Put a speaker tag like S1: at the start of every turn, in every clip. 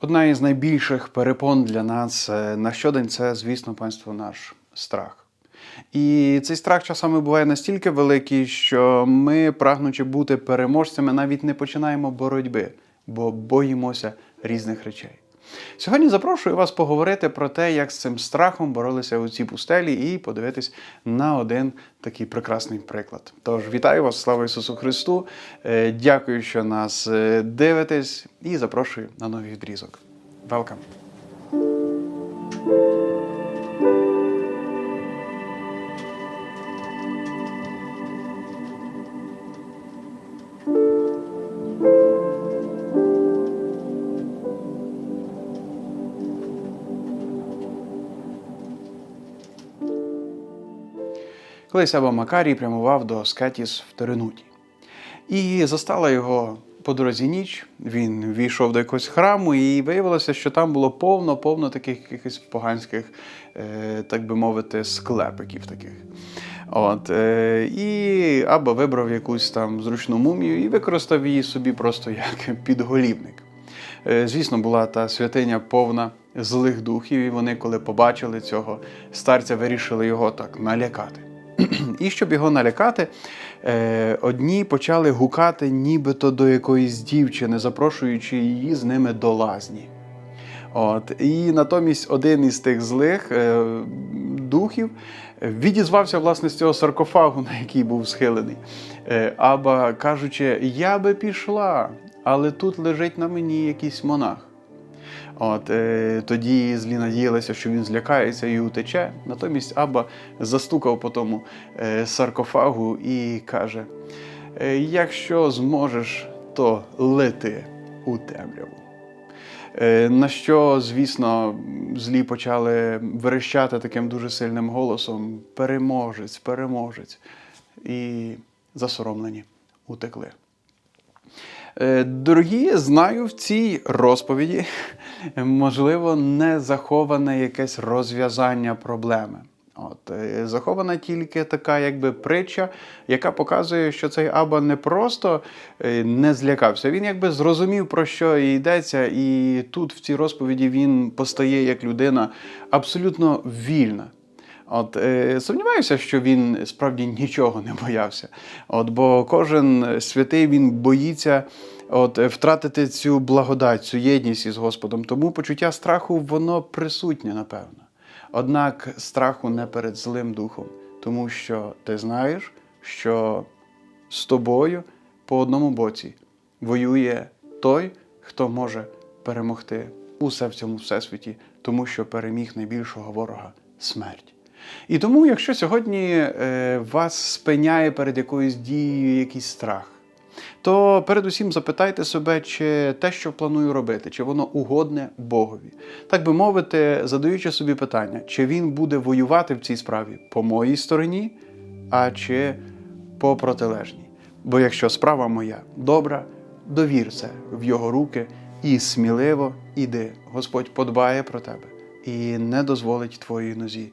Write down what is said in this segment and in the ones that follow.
S1: Одна із найбільших перепон для нас е, на щодень це, звісно, панство, наш страх. І цей страх часами буває настільки великий, що ми, прагнучи бути переможцями, навіть не починаємо боротьби, бо боїмося різних речей. Сьогодні запрошую вас поговорити про те, як з цим страхом боролися у цій пустелі, і подивитись на один такий прекрасний приклад. Тож вітаю вас, слава Ісусу Христу! Е, Дякую, що нас е, дивитесь, і запрошую на новий відрізок. Welcome! Колись Аба Макарій прямував до Скетіс в Теренуті. І застала його по дорозі ніч. Він війшов до якогось храму, і виявилося, що там було повно-повно таких якихось поганських, е, так би мовити, склепиків таких. От, е, і Аба вибрав якусь там зручну мумію і використав її собі просто як підголівник. Е, Звісно, була та святиня повна злих духів, і вони, коли побачили цього старця, вирішили його так налякати. І щоб його налякати, е, одні почали гукати нібито до якоїсь дівчини, запрошуючи її з ними до лазні. От. І натомість один із тих злих е, духів відізвався власне з цього саркофагу, на який був схилений. Е, Аба кажучи, я би пішла, але тут лежить на мені якийсь монах. От, е, тоді злі надіялися, що він злякається і утече. Натомість Абба застукав по тому е, саркофагу і каже: «Е, якщо зможеш, то лети у темряву. Е, На що, звісно, злі почали верещати таким дуже сильним голосом: переможець, переможець. І засоромлені утекли. Е, Дорогі, знаю, в цій розповіді можливо не заховане якесь розв'язання проблеми. От, е, захована тільки така якби притча, яка показує, що цей Аба не просто е, не злякався, він якби зрозумів, про що йдеться, і тут в цій розповіді він постає як людина абсолютно вільна. От е, сумніваюся, що він справді нічого не боявся. От, бо кожен святий він боїться от, е, втратити цю благодать, цю єдність із Господом. Тому почуття страху воно присутнє, напевно. Однак страху не перед злим духом, тому що ти знаєш, що з тобою по одному боці воює той, хто може перемогти усе в цьому всесвіті, тому що переміг найбільшого ворога смерть. І тому, якщо сьогодні е, вас спиняє перед якоюсь дією якийсь страх, то передусім запитайте себе, чи те, що планую робити, чи воно угодне Богові. Так би мовити, задаючи собі питання, чи він буде воювати в цій справі по моїй стороні, а чи по протилежній. Бо якщо справа моя добра, довір в його руки і сміливо іди. Господь подбає про тебе і не дозволить твоїй нозі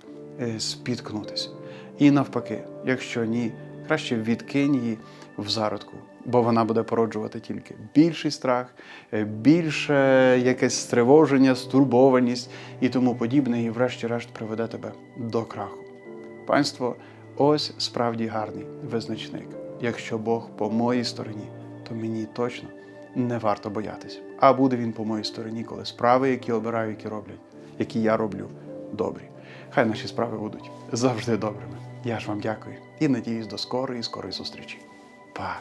S1: спіткнутися. І навпаки, якщо ні, краще відкинь її в зародку, бо вона буде породжувати тільки більший страх, е, більше якесь стривоження, стурбованість і тому подібне, і врешті-решт приведе тебе до краху. Панство, ось справді гарний визначник. Якщо Бог по моїй стороні, то мені точно не варто боятися. А буде він по моїй стороні, коли справи, які обираю, які роблять, які я роблю, добрі. Хай наші справи будуть завжди добрими. Я ж вам дякую і надіюсь до скорої, скорої зустрічі. Па!